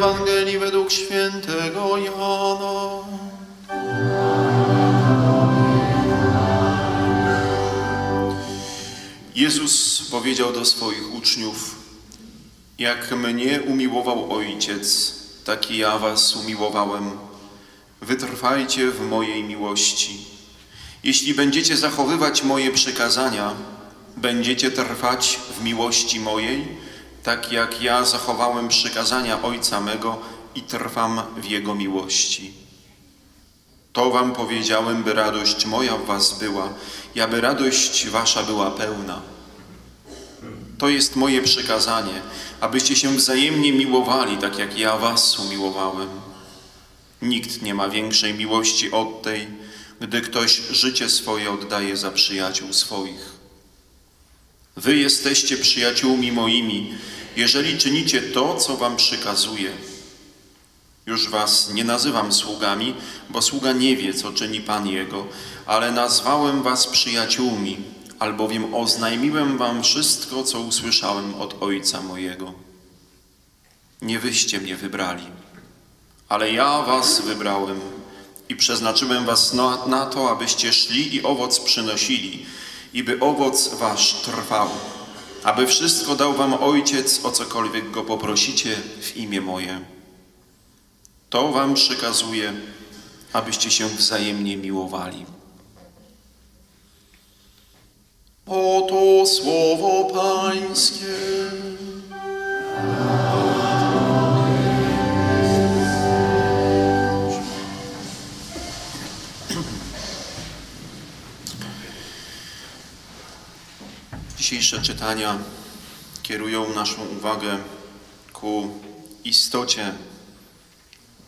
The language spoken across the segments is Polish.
Ewangelii według świętego Jana. Jezus powiedział do swoich uczniów: Jak mnie umiłował Ojciec, tak i ja was umiłowałem. Wytrwajcie w mojej miłości. Jeśli będziecie zachowywać moje przykazania, będziecie trwać w miłości mojej, tak jak ja zachowałem przykazania Ojca mego i trwam w Jego miłości. To wam powiedziałem, by radość moja w was była, i aby radość wasza była pełna. To jest moje przykazanie, abyście się wzajemnie miłowali, tak jak ja was umiłowałem. Nikt nie ma większej miłości od tej, gdy ktoś życie swoje oddaje za przyjaciół swoich. Wy jesteście przyjaciółmi moimi, jeżeli czynicie to, co wam przykazuję. Już was nie nazywam sługami, bo sługa nie wie, co czyni Pan Jego, ale nazwałem was przyjaciółmi, albowiem oznajmiłem wam wszystko, co usłyszałem od Ojca mojego. Nie wyście mnie wybrali, ale ja was wybrałem i przeznaczyłem was na, to, abyście szli i owoc przynosili, i by owoc wasz trwał, aby wszystko dał wam Ojciec, o cokolwiek Go poprosicie w imię moje. To wam przekazuję, abyście się wzajemnie miłowali. Oto słowo Pańskie. Dzisiejsze czytania kierują naszą uwagę ku istocie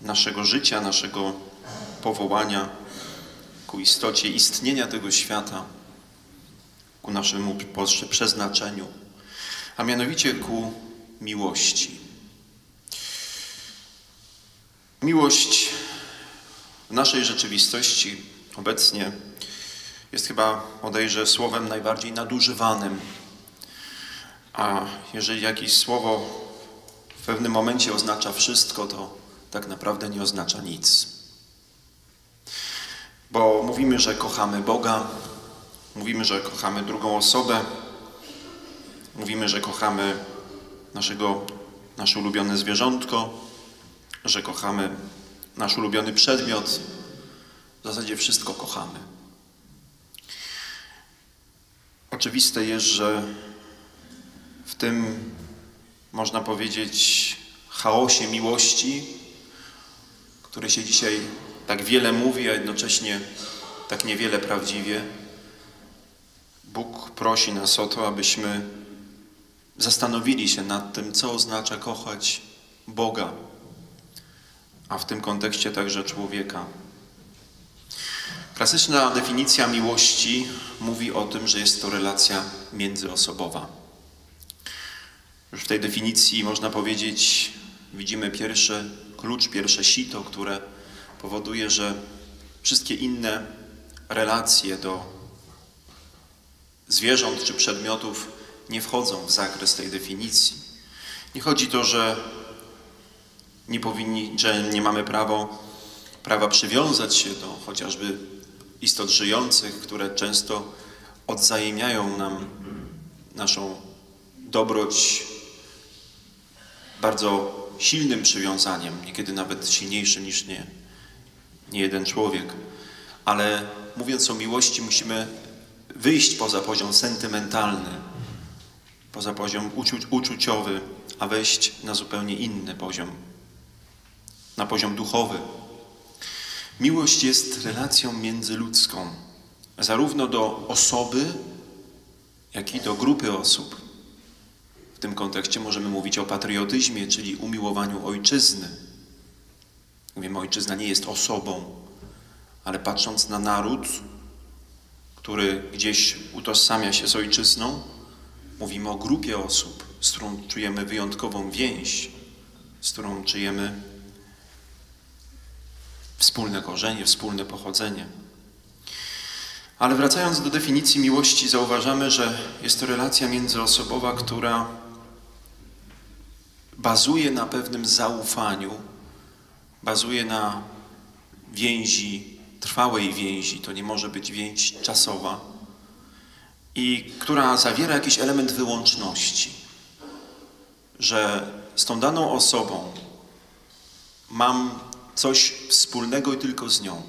naszego życia, naszego powołania, ku istocie istnienia tego świata, ku naszemu przeznaczeniu, a mianowicie ku miłości. Miłość w naszej rzeczywistości obecnie jest chyba, odejrzę, słowem najbardziej nadużywanym. A jeżeli jakieś słowo w pewnym momencie oznacza wszystko, to tak naprawdę nie oznacza nic. Bo mówimy, że kochamy Boga, mówimy, że kochamy drugą osobę, mówimy, że kochamy naszego, nasze ulubione zwierzątko, że kochamy nasz ulubiony przedmiot. W zasadzie wszystko kochamy. Oczywiste jest, że w tym, można powiedzieć, chaosie miłości, który się dzisiaj tak wiele mówi, a jednocześnie tak niewiele prawdziwie, Bóg prosi nas o to, abyśmy zastanowili się nad tym, co oznacza kochać Boga, a w tym kontekście także człowieka. Klasyczna definicja miłości mówi o tym, że jest to relacja międzyosobowa. Już w tej definicji można powiedzieć, widzimy pierwszy klucz, pierwsze sito, które powoduje, że wszystkie inne relacje do zwierząt czy przedmiotów nie wchodzą w zakres tej definicji. Nie chodzi to, że nie powinni, że nie mamy prawo, prawa przywiązać się do chociażby istot żyjących, które często odzajemniają nam naszą dobroć bardzo silnym przywiązaniem, niekiedy nawet silniejszym niż nie, nie jeden człowiek. Ale mówiąc o miłości, musimy wyjść poza poziom sentymentalny, poza poziom uczu uczuciowy, a wejść na zupełnie inny poziom, na poziom duchowy. Miłość jest relacją międzyludzką, zarówno do osoby, jak i do grupy osób. W tym kontekście możemy mówić o patriotyzmie, czyli umiłowaniu ojczyzny. Mówimy, ojczyzna nie jest osobą, ale patrząc na naród, który gdzieś utożsamia się z ojczyzną, mówimy o grupie osób, z którą czujemy wyjątkową więź, z którą czujemy wspólne korzenie, wspólne pochodzenie. Ale wracając do definicji miłości, zauważamy, że jest to relacja międzyosobowa, która bazuje na pewnym zaufaniu, bazuje na więzi, trwałej więzi, to nie może być więź czasowa, i która zawiera jakiś element wyłączności, że z tą daną osobą mam coś wspólnego i tylko z nią.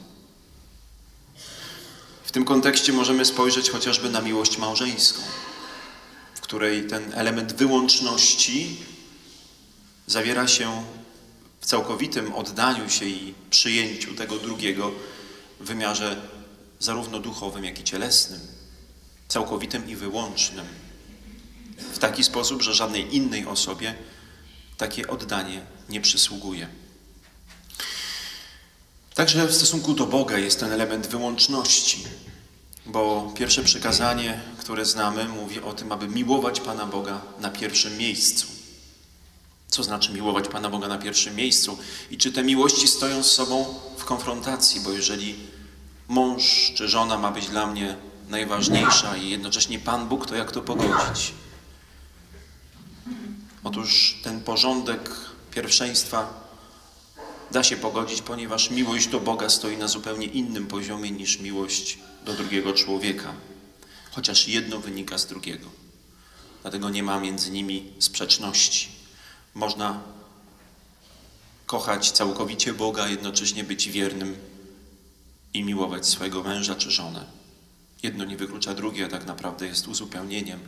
W tym kontekście możemy spojrzeć chociażby na miłość małżeńską, w której ten element wyłączności zawiera się w całkowitym oddaniu się i przyjęciu tego drugiego w wymiarze zarówno duchowym, jak i cielesnym, całkowitym i wyłącznym. W taki sposób, że żadnej innej osobie takie oddanie nie przysługuje. Także w stosunku do Boga jest ten element wyłączności, bo pierwsze przykazanie, które znamy, mówi o tym, aby miłować Pana Boga na pierwszym miejscu. Co znaczy miłować Pana Boga na pierwszym miejscu? I czy te miłości stoją z sobą w konfrontacji? Bo jeżeli mąż czy żona ma być dla mnie najważniejsza i jednocześnie Pan Bóg, to jak to pogodzić? Otóż ten porządek pierwszeństwa da się pogodzić, ponieważ miłość do Boga stoi na zupełnie innym poziomie niż miłość do drugiego człowieka, chociaż jedno wynika z drugiego. Dlatego nie ma między nimi sprzeczności. Można kochać całkowicie Boga, jednocześnie być wiernym i miłować swojego męża czy żonę. Jedno nie wyklucza drugie, a tak naprawdę jest uzupełnieniem.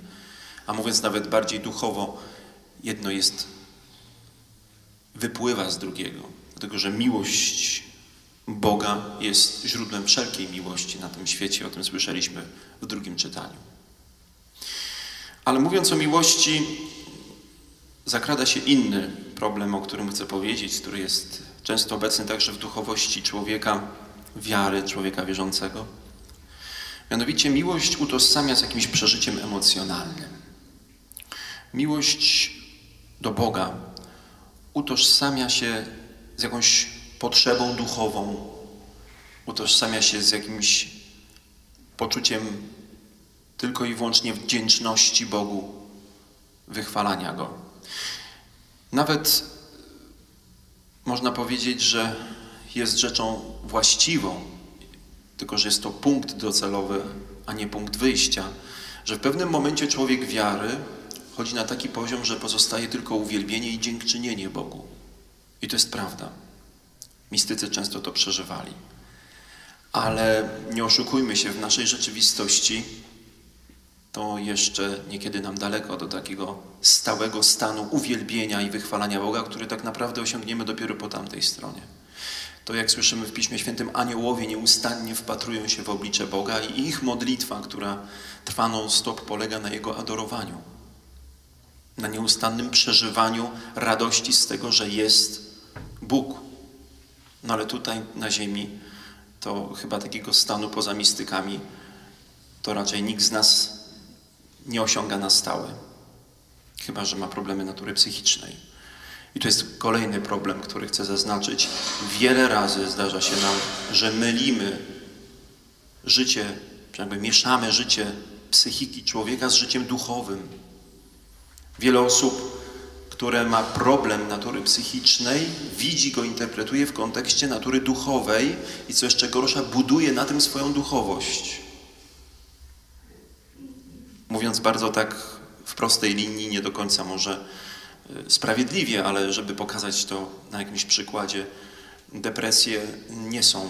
A mówiąc nawet bardziej duchowo, jedno jest, wypływa z drugiego, dlatego że miłość Boga jest źródłem wszelkiej miłości na tym świecie. O tym słyszeliśmy w drugim czytaniu. Ale mówiąc o miłości, zakrada się inny problem, o którym chcę powiedzieć, który jest często obecny także w duchowości człowieka, wiary, człowieka wierzącego. Mianowicie miłość utożsamia z jakimś przeżyciem emocjonalnym. Miłość do Boga utożsamia się z jakąś potrzebą duchową, utożsamia się z jakimś poczuciem tylko i wyłącznie wdzięczności Bogu, wychwalania Go. Nawet można powiedzieć, że jest rzeczą właściwą, tylko że jest to punkt docelowy, a nie punkt wyjścia, że w pewnym momencie człowiek wiary chodzi na taki poziom, że pozostaje tylko uwielbienie i dziękczynienie Bogu. I to jest prawda. Mistycy często to przeżywali. Ale nie oszukujmy się, w naszej rzeczywistości to jeszcze niekiedy nam daleko do takiego stałego stanu uwielbienia i wychwalania Boga, który tak naprawdę osiągniemy dopiero po tamtej stronie. To jak słyszymy w Piśmie Świętym, aniołowie nieustannie wpatrują się w oblicze Boga i ich modlitwa, która trwa non-stop, polega na Jego adorowaniu. Na nieustannym przeżywaniu radości z tego, że jest Bóg. No ale tutaj na ziemi to chyba takiego stanu poza mistykami to raczej nikt z nas nie osiąga na stałe. Chyba, że ma problemy natury psychicznej. I to jest kolejny problem, który chcę zaznaczyć. Wiele razy zdarza się nam, że mylimy życie, jakby mieszamy życie psychiki człowieka z życiem duchowym. Wiele osób, które ma problem natury psychicznej, widzi go, interpretuje w kontekście natury duchowej i co jeszcze gorsza, buduje na tym swoją duchowość. Mówiąc bardzo tak w prostej linii, nie do końca może Y, sprawiedliwie, ale żeby pokazać to na jakimś przykładzie, depresje nie są, y,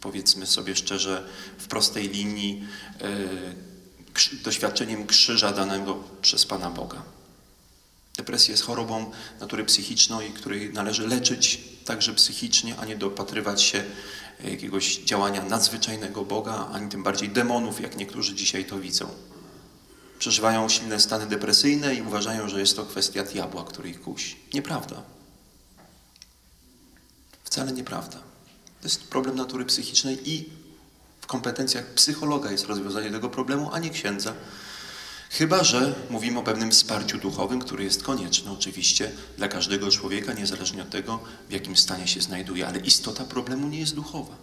powiedzmy sobie szczerze, w prostej linii y, doświadczeniem krzyża danego przez Pana Boga. Depresja jest chorobą natury psychicznej, której należy leczyć także psychicznie, a nie dopatrywać się jakiegoś działania nadzwyczajnego Boga, ani tym bardziej demonów, jak niektórzy dzisiaj to widzą przeżywają silne stany depresyjne i uważają, że jest to kwestia diabła, który ich kusi. Nieprawda. Wcale nieprawda. To jest problem natury psychicznej i w kompetencjach psychologa jest rozwiązanie tego problemu, a nie księdza. Chyba, że mówimy o pewnym wsparciu duchowym, który jest konieczny oczywiście dla każdego człowieka, niezależnie od tego, w jakim stanie się znajduje, ale istota problemu nie jest duchowa.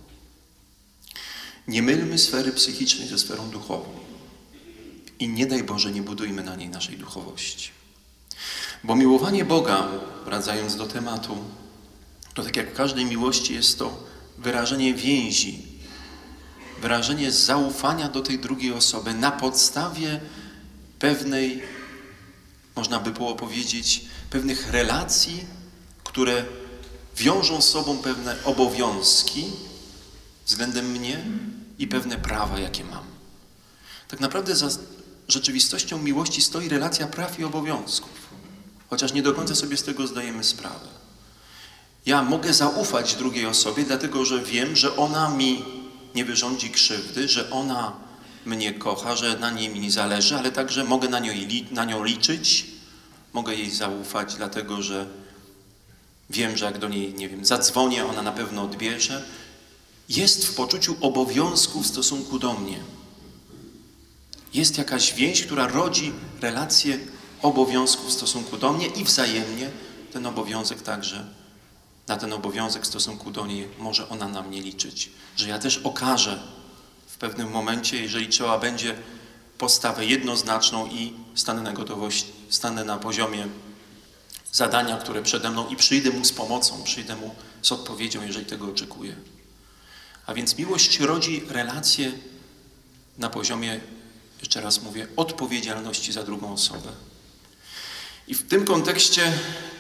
Nie mylmy sfery psychicznej ze sferą duchową. I nie daj Boże, nie budujmy na niej naszej duchowości. Bo miłowanie Boga, wracając do tematu, to tak jak w każdej miłości jest to wyrażenie więzi, wyrażenie zaufania do tej drugiej osoby na podstawie pewnej, można by było powiedzieć, pewnych relacji, które wiążą z sobą pewne obowiązki względem mnie i pewne prawa, jakie mam. Tak naprawdę za rzeczywistością miłości stoi relacja praw i obowiązków, chociaż nie do końca sobie z tego zdajemy sprawę. Ja mogę zaufać drugiej osobie, dlatego że wiem, że ona mi nie wyrządzi krzywdy, że ona mnie kocha, że na niej mi zależy, ale także mogę na nią, na nią liczyć, mogę jej zaufać, dlatego że wiem, że jak do niej, nie wiem, zadzwonię, ona na pewno odbierze. Jest w poczuciu obowiązku w stosunku do mnie. Jest jakaś więź, która rodzi relację obowiązku w stosunku do mnie i wzajemnie ten obowiązek także, na ten obowiązek w stosunku do niej może ona na mnie liczyć. Że ja też okażę pewnym momencie, jeżeli trzeba będzie, postawę jednoznaczną i stanę na gotowość, stanę na poziomie zadania, które przede mną i przyjdę mu z pomocą, przyjdę mu z odpowiedzią, jeżeli tego oczekuję. A więc miłość rodzi relacje na poziomie jeszcze raz mówię, odpowiedzialności za drugą osobę. I w tym kontekście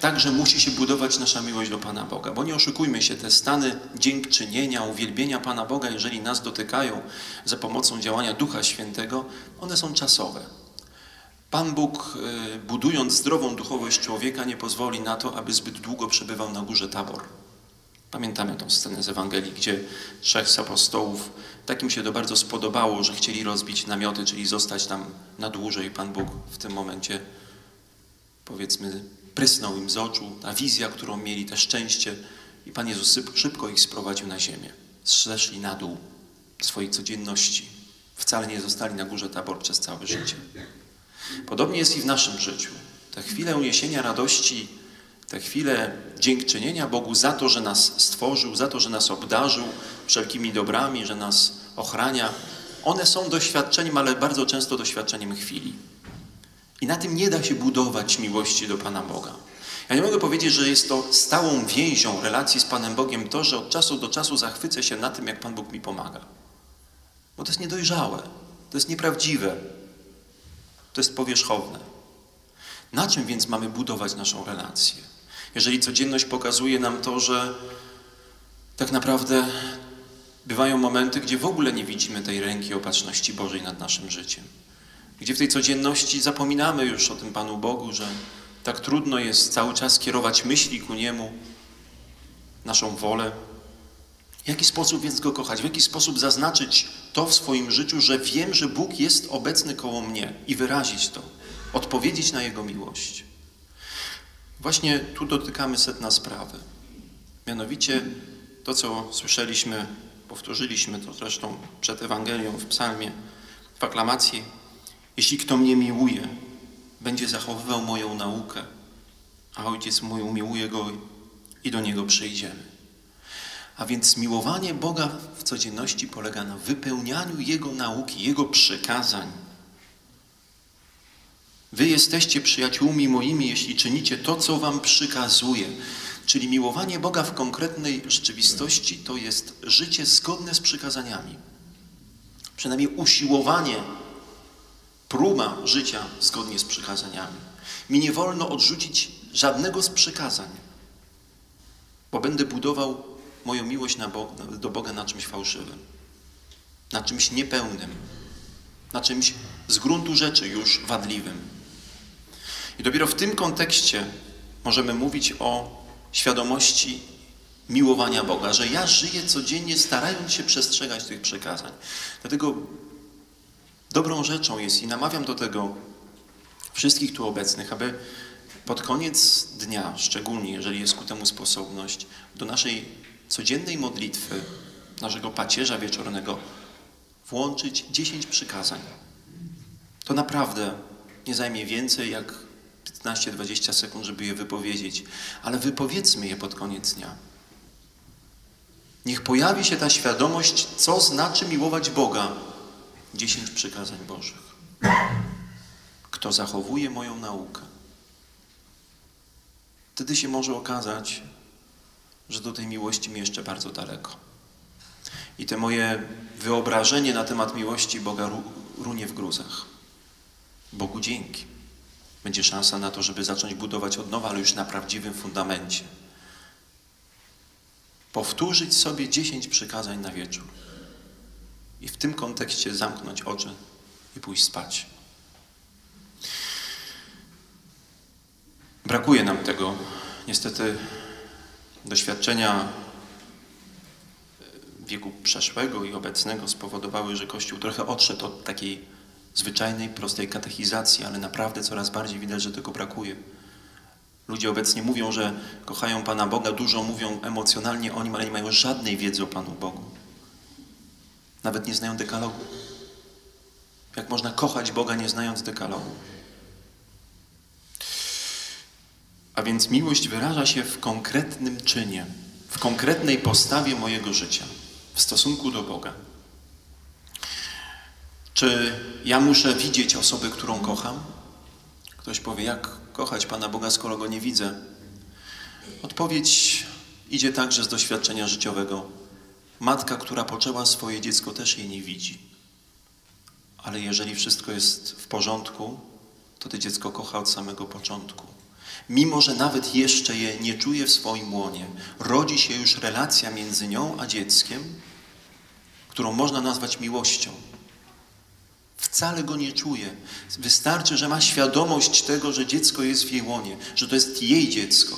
także musi się budować nasza miłość do Pana Boga, bo nie oszukujmy się, te stany dziękczynienia, uwielbienia Pana Boga, jeżeli nas dotykają za pomocą działania Ducha Świętego, one są czasowe. Pan Bóg, y, budując zdrową duchowość człowieka, nie pozwoli na to, aby zbyt długo przebywał na górze Tabor. Pamiętamy tą scenę z Ewangelii, gdzie trzech z apostołów, takim się to bardzo spodobało, że chcieli rozbić namioty, czyli zostać tam na dłużej. Pan Bóg w tym momencie, powiedzmy, prysnął im z oczu, ta wizja, którą mieli, te szczęście i Pan Jezus szybko ich sprowadził na ziemię. Zeszli na dół swojej codzienności. Wcale nie zostali na górze tabor przez całe życie. Podobnie jest i w naszym życiu. Te chwile uniesienia radości te chwile dziękczynienia Bogu za to, że nas stworzył, za to, że nas obdarzył wszelkimi dobrami, że nas ochrania, one są doświadczeniem, ale bardzo często doświadczeniem chwili. I na tym nie da się budować miłości do Pana Boga. Ja nie mogę powiedzieć, że jest to stałą więzią relacji z Panem Bogiem to, że od czasu do czasu zachwycę się na tym, jak Pan Bóg mi pomaga. Bo to jest niedojrzałe, to jest nieprawdziwe, to jest powierzchowne. Na czym więc mamy budować naszą relację? jeżeli codzienność pokazuje nam to, że tak naprawdę bywają momenty, gdzie w ogóle nie widzimy tej ręki opatrzności Bożej nad naszym życiem. Gdzie w tej codzienności zapominamy już o tym Panu Bogu, że tak trudno jest cały czas kierować myśli ku Niemu, naszą wolę. W jaki sposób więc Go kochać? W jaki sposób zaznaczyć to w swoim życiu, że wiem, że Bóg jest obecny koło mnie i wyrazić to, odpowiedzieć na Jego miłość. Właśnie tu dotykamy setna sprawy. Mianowicie to, co słyszeliśmy, powtórzyliśmy to zresztą przed Ewangelią w psalmie, w aklamacji. Jeśli kto mnie miłuje, będzie zachowywał moją naukę, a Ojciec mój umiłuje go i do Niego przyjdziemy. A więc miłowanie Boga w codzienności polega na wypełnianiu Jego nauki, Jego przykazań, Wy jesteście przyjaciółmi moimi, jeśli czynicie to, co wam przykazuje. Czyli miłowanie Boga w konkretnej rzeczywistości to jest życie zgodne z przykazaniami. Przynajmniej usiłowanie, próba życia zgodnie z przykazaniami. Mi nie wolno odrzucić żadnego z przykazań, bo będę budował moją miłość do Boga na czymś fałszywym, na czymś niepełnym, na czymś z gruntu rzeczy już wadliwym. I dopiero w tym kontekście możemy mówić o świadomości miłowania Boga, że ja żyję codziennie starając się przestrzegać tych przekazań. Dlatego dobrą rzeczą jest i namawiam do tego wszystkich tu obecnych, aby pod koniec dnia, szczególnie jeżeli jest ku temu sposobność, do naszej codziennej modlitwy, naszego pacierza wieczornego włączyć dziesięć przykazań. To naprawdę nie zajmie więcej jak 15-20 sekund, żeby je wypowiedzieć, ale wypowiedzmy je pod koniec dnia. Niech pojawi się ta świadomość, co znaczy miłować Boga. Dziesięć przykazań Bożych. Kto zachowuje moją naukę. wtedy się może okazać, że do tej miłości mi jeszcze bardzo daleko. I te moje wyobrażenie na temat miłości Boga runie w gruzach. Bogu dzięki. Będzie szansa na to, żeby zacząć budować od nowa, ale już na prawdziwym fundamencie. Powtórzyć sobie dziesięć przykazań na wieczór. I w tym kontekście zamknąć oczy i pójść spać. Brakuje nam tego. Niestety doświadczenia wieku przeszłego i obecnego spowodowały, że Kościół trochę odszedł od takiej zwyczajnej, prostej katechizacji, ale naprawdę coraz bardziej widać, że tego brakuje. Ludzie obecnie mówią, że kochają Pana Boga, dużo mówią emocjonalnie o Nim, ale nie mają żadnej wiedzy o Panu Bogu. Nawet nie znają dekalogu. Jak można kochać Boga, nie znając dekalogu? A więc miłość wyraża się w konkretnym czynie, w konkretnej postawie mojego życia, w stosunku do Boga. Czy ja muszę widzieć osobę, którą kocham? Ktoś powie, jak kochać Pana Boga, skoro Go nie widzę? Odpowiedź idzie także z doświadczenia życiowego. Matka, która poczęła swoje dziecko, też jej nie widzi. Ale jeżeli wszystko jest w porządku, to to dziecko kocha od samego początku. Mimo, że nawet jeszcze je nie czuje w swoim łonie, rodzi się już relacja między nią a dzieckiem, którą można nazwać miłością. Wcale go nie czuje. Wystarczy, że ma świadomość tego, że dziecko jest w jej łonie, że to jest jej dziecko.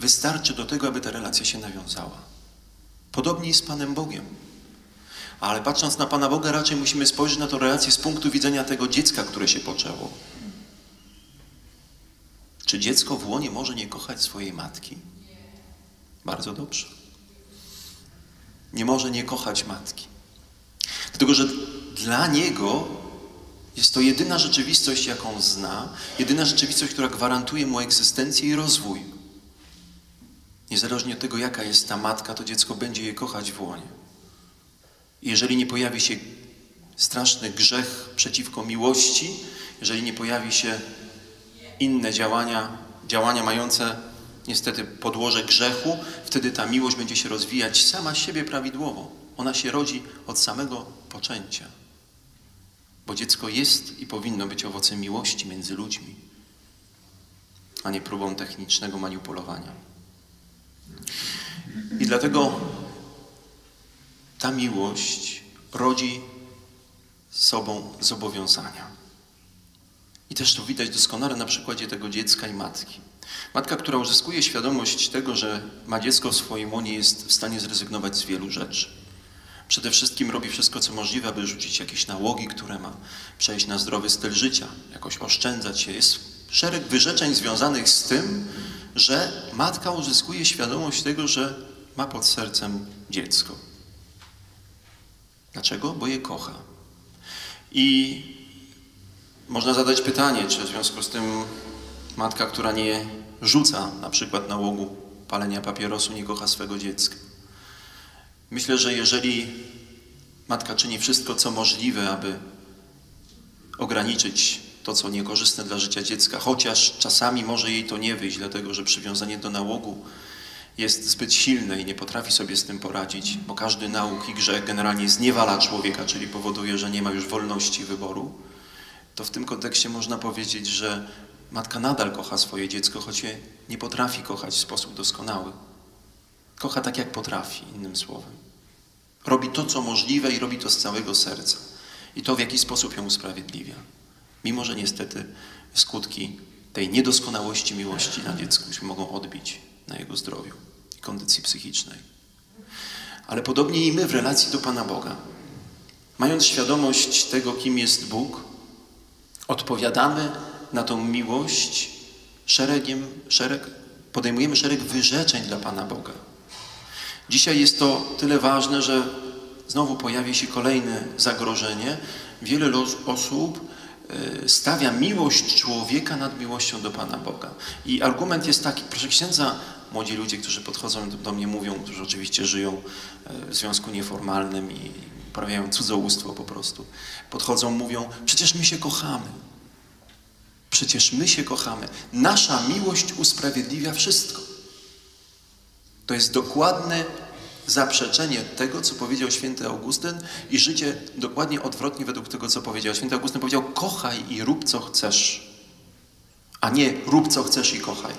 Wystarczy do tego, aby ta relacja się nawiązała. Podobnie jest z Panem Bogiem. Ale patrząc na Pana Boga, raczej musimy spojrzeć na tę relację z punktu widzenia tego dziecka, które się poczęło. Czy dziecko w łonie może nie kochać swojej matki? Bardzo dobrze. Nie może nie kochać matki. Dlatego, że dla niego jest to jedyna rzeczywistość, jaką zna, jedyna rzeczywistość, która gwarantuje mu egzystencję i rozwój. Niezależnie od tego, jaka jest ta matka, to dziecko będzie je kochać w łonie. jeżeli nie pojawi się straszny grzech przeciwko miłości, jeżeli nie pojawi się inne działania, działania mające niestety podłoże grzechu, wtedy ta miłość będzie się rozwijać sama siebie prawidłowo. Ona się rodzi od samego poczęcia. Bo dziecko jest i powinno być owocem miłości między ludźmi, a nie próbą technicznego manipulowania. I dlatego ta miłość rodzi sobą zobowiązania. I też to widać doskonale na przykładzie tego dziecka i matki. Matka, która uzyskuje świadomość tego, że ma dziecko w swoim łonie, jest w stanie zrezygnować z wielu rzeczy. Przede wszystkim robi wszystko, co możliwe, aby rzucić jakieś nałogi, które ma, przejść na zdrowy styl życia, jakoś oszczędzać się. Jest szereg wyrzeczeń związanych z tym, że matka uzyskuje świadomość tego, że ma pod sercem dziecko. Dlaczego? Bo je kocha. I można zadać pytanie, czy w związku z tym matka, która nie rzuca na przykład nałogu palenia papierosu, nie kocha swego dziecka. Myślę, że jeżeli matka czyni wszystko, co możliwe, aby ograniczyć to, co niekorzystne dla życia dziecka, chociaż czasami może jej to nie wyjść, dlatego że przywiązanie do nałogu jest zbyt silne i nie potrafi sobie z tym poradzić, bo każdy nauk i grzech generalnie zniewala człowieka, czyli powoduje, że nie ma już wolności wyboru, to w tym kontekście można powiedzieć, że matka nadal kocha swoje dziecko, choć je nie potrafi kochać w sposób doskonały. Kocha tak, jak potrafi, innym słowem. Robi to, co możliwe i robi to z całego serca. I to w jakiś sposób ją usprawiedliwia. Mimo, że niestety skutki tej niedoskonałości miłości na dziecku się mogą odbić na jego zdrowiu i kondycji psychicznej. Ale podobnie i my w relacji do Pana Boga. Mając świadomość tego, kim jest Bóg, odpowiadamy na tą miłość szeregiem, szereg, podejmujemy szereg wyrzeczeń dla Pana Boga. Dzisiaj jest to tyle ważne, że znowu pojawi się kolejne zagrożenie. Wiele osób e, stawia miłość człowieka nad miłością do Pana Boga. I argument jest taki, proszę księdza, młodzi ludzie, którzy podchodzą do mnie, mówią, którzy oczywiście żyją e, w związku nieformalnym i uprawiają cudzołóstwo po prostu. Podchodzą, mówią, przecież my się kochamy. Przecież my się kochamy. Nasza miłość usprawiedliwia wszystko. To jest dokładne zaprzeczenie tego, co powiedział święty Augustyn i życie dokładnie odwrotnie według tego, co powiedział. Święty Augustyn powiedział, kochaj i rób, co chcesz, a nie rób, co chcesz i kochaj.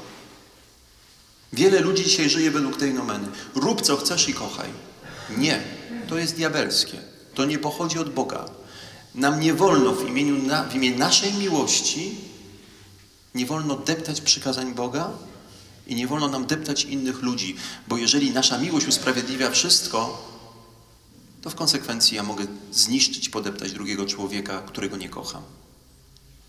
Wiele ludzi dzisiaj żyje według tej nomeny. Rób, co chcesz i kochaj. Nie, to jest diabelskie. To nie pochodzi od Boga. Nam nie wolno w, imieniu w imię naszej miłości, nie wolno deptać przykazań Boga, i nie wolno nam deptać innych ludzi, bo jeżeli nasza miłość usprawiedliwia wszystko, to w konsekwencji ja mogę zniszczyć, podeptać drugiego człowieka, którego nie kocham.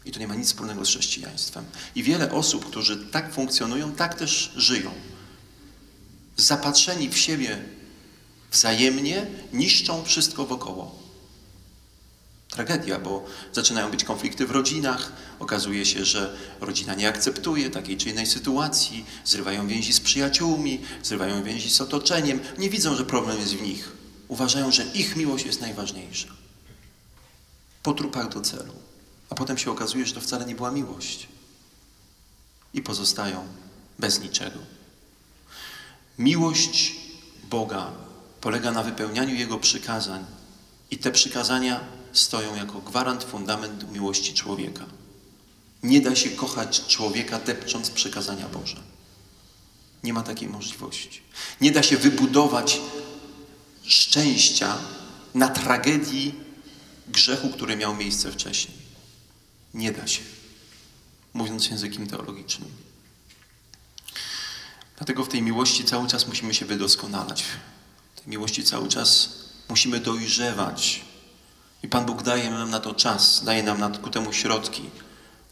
I to nie ma nic wspólnego z chrześcijaństwem. I wiele osób, którzy tak funkcjonują, tak też żyją. Zapatrzeni w siebie wzajemnie, niszczą wszystko wokoło tragedia, bo zaczynają być konflikty w rodzinach, okazuje się, że rodzina nie akceptuje takiej czy innej sytuacji, zrywają więzi z przyjaciółmi, zrywają więzi z otoczeniem, nie widzą, że problem jest w nich. Uważają, że ich miłość jest najważniejsza. Po trupach do celu. A potem się okazuje, że to wcale nie była miłość. I pozostają bez niczego. Miłość Boga polega na wypełnianiu Jego przykazań i te przykazania stoją jako gwarant, fundament miłości człowieka. Nie da się kochać człowieka depcząc przykazania Boże. Nie ma takiej możliwości. Nie da się wybudować szczęścia na tragedii grzechu, który miał miejsce wcześniej. Nie da się. Mówiąc językiem teologicznym. Dlatego w tej miłości cały czas musimy się wydoskonalać. W tej miłości cały czas musimy dojrzewać. I Pan Bóg daje nam na to czas, daje nam na, ku temu środki,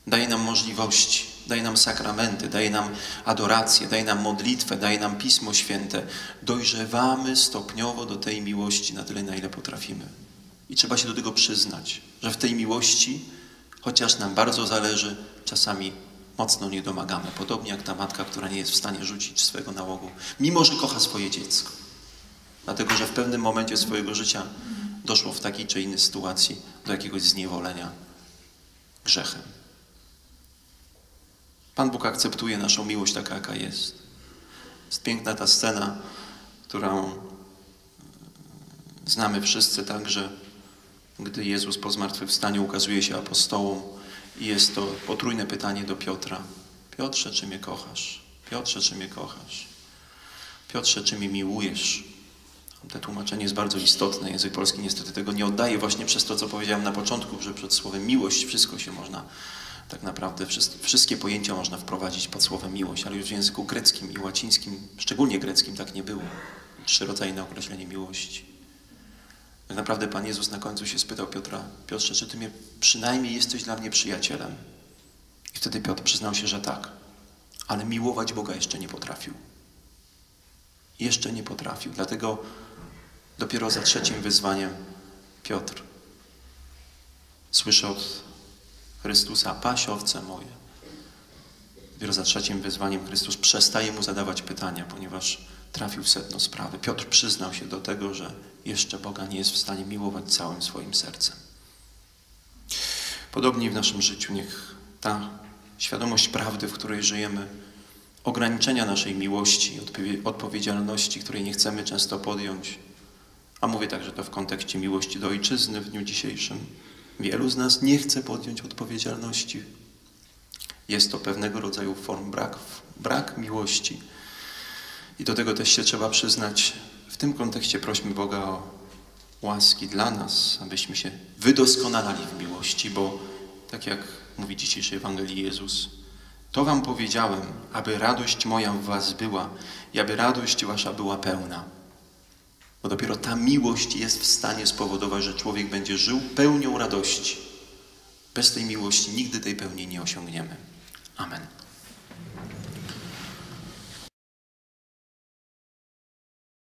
daje nam możliwości, daje nam sakramenty, daje nam adorację, daje nam modlitwę, daje nam Pismo Święte. Dojrzewamy stopniowo do tej miłości na tyle, na ile potrafimy. I trzeba się do tego przyznać, że w tej miłości, chociaż nam bardzo zależy, czasami mocno nie domagamy. Podobnie jak ta matka, która nie jest w stanie rzucić swojego nałogu, mimo że kocha swoje dziecko. Dlatego, że w pewnym momencie swojego życia doszło w takiej czy innej sytuacji do jakiegoś zniewolenia grzechem. Pan Bóg akceptuje naszą miłość taka, jaka jest. Jest piękna ta scena, którą znamy wszyscy także, gdy Jezus po zmartwychwstaniu ukazuje się apostołom i jest to potrójne pytanie do Piotra. Piotrze, czy mnie kochasz? Piotrze, czy mnie kochasz? Piotrze, czy mnie miłujesz? To tłumaczenie jest bardzo istotne. Język polski niestety tego nie oddaje właśnie przez to, co powiedziałem na początku, że przed słowem miłość wszystko się można, tak naprawdę wszystkie pojęcia można wprowadzić pod słowem miłość, ale już w języku greckim i łacińskim, szczególnie greckim, tak nie było. Trzy rodzaje na określenie miłości. Tak naprawdę Pan Jezus na końcu się spytał Piotra, Piotrze, czy Ty mnie przynajmniej jesteś dla mnie przyjacielem? I wtedy Piotr przyznał się, że tak, ale miłować Boga jeszcze nie potrafił. Jeszcze nie potrafił. Dlatego Dopiero za trzecim wyzwaniem Piotr słyszy od Chrystusa, paś owce moje. Dopiero za trzecim wyzwaniem Chrystus przestaje mu zadawać pytania, ponieważ trafił w sedno sprawy. Piotr przyznał się do tego, że jeszcze Boga nie jest w stanie miłować całym swoim sercem. Podobnie w naszym życiu niech ta świadomość prawdy, w której żyjemy, ograniczenia naszej miłości, odpowiedzialności, której nie chcemy często podjąć, a mówię także to w kontekście miłości do ojczyzny w dniu dzisiejszym. Wielu z nas nie chce podjąć odpowiedzialności. Jest to pewnego rodzaju form brak, brak miłości. I do tego też się trzeba przyznać. W tym kontekście prośmy Boga o łaski dla nas, abyśmy się wydoskonalali w miłości, bo tak jak mówi dzisiejszy Ewangelii Jezus, to wam powiedziałem, aby radość moja w was była i aby radość wasza była pełna. Bo dopiero ta miłość jest w stanie spowodować, że człowiek będzie żył pełnią radości. Bez tej miłości nigdy tej pełni nie osiągniemy. Amen.